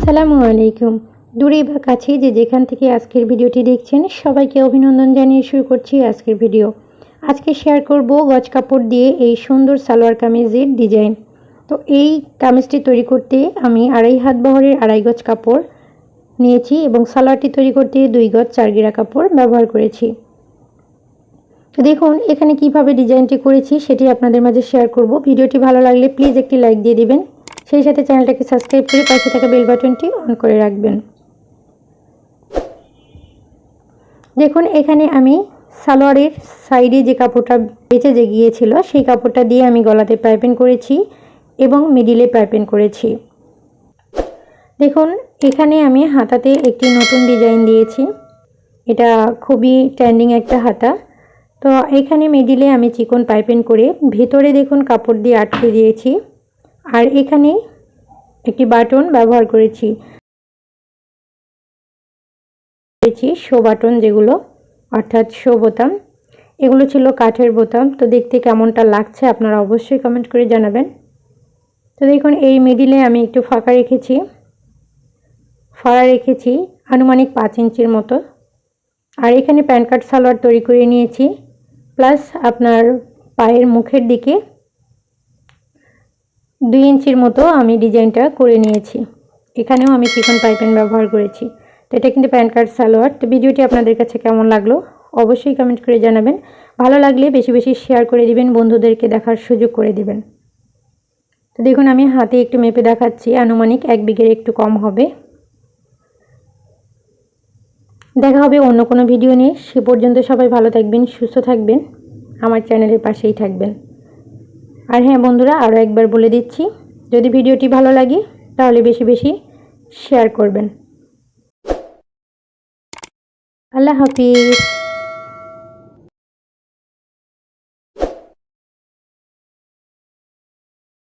আসসালামু আলাইকুম। দূরে বা কাছে যে যেখান থেকে আজকের ভিডিওটি দেখছেন, সবাইকে অভিনন্দন জানিয়ে শুরু করছি আজকের ভিডিও। আজকে শেয়ার করব গজ কাপড় দিয়ে এই সুন্দর সালোয়ার কামিজের ডিজাইন তো এই কামিজটি তৈরি করতে আমি আড়াই হাত বহরের আড়াই গজ কাপড় নিয়েছি এবং সালোয়ারটি তৈরি করতে দুই গজ চার গিরা কাপড় ব্যবহার করেছি। তো দেখুন, এখানে কীভাবে ডিজাইনটি করেছি সেটি আপনাদের মাঝে শেয়ার করব। ভিডিওটি ভালো লাগলে প্লিজ একটি লাইক দিয়ে দিবেন। সেই সাথে চ্যানেলটাকে সাবস্ক্রাইব করে পাশে থাকা বেল বাটনটি অন করে রাখবেন। দেখুন, এখানে আমি সালোয়ারের সাইডে যে কাপড়টা বেঁচে যে গিয়েছিল, সেই কাপড়টা দিয়ে আমি গলাতে পাইপেন করেছি এবং মিডিলে পাইপেন করেছি। দেখুন, এখানে আমি হাতাতে একটি নতুন ডিজাইন দিয়েছি। এটা খুবই ট্রেন্ডিং একটা হাতা। তো এখানে মিডিলে আমি চিকন পাইপেন করে ভেতরে দেখুন কাপড় দিয়ে আটকে দিয়েছি। আর এখানে একটি বাটন ব্যবহার করেছি। করেছি শো বাটন যেগুলো, অর্থাৎ শো বোতাম। এগুলো ছিল কাঠের বোতাম। তো দেখতে কেমনটা লাগছে আপনারা অবশ্যই কমেন্ট করে জানাবেন। তো দেখুন, এই মিডিলে আমি একটু ফাঁকা রেখেছি। ফাড়া রেখেছি আনুমানিক পাঁচ ইঞ্চির মতো। আর এখানে প্যান কার্ড, সালোয়ার তৈরি করে নিয়েছি। প্লাস আপনার পায়ের মুখের দিকে দুই ইঞ্চির মতো আমি ডিজাইনটা করে নিয়েছি। এখানেও আমি চিকন পাইপেন ব্যবহার করেছি। তো এটা কিন্তু প্যান কার্ড সালোয়ার। তো ভিডিওটি আপনাদের কাছে কেমন লাগল অবশ্যই কমেন্ট করে জানাবেন। ভালো লাগলে বেশি বেশি শেয়ার করে দিবেন, বন্ধুদেরকে দেখার সুযোগ করে দিবেন। তো দেখুন, আমি হাতে একটু মেপে দেখাচ্ছি। আনুমানিক এক বিঘের একটু কম হবে। দেখা হবে অন্য কোনো ভিডিও নিয়ে। সে পর্যন্ত সবাই ভালো থাকবেন, সুস্থ থাকবেন। আমার চ্যানেলের পাশেই থাকবেন। আর হ্যাঁ বন্ধুরা আরও একবার বলে দিচ্ছি, যদি ভিডিওটি ভালো লাগে, তাহলে বেশি বেশি শেয়ার করবেন। আল্লাহ হাফিজ।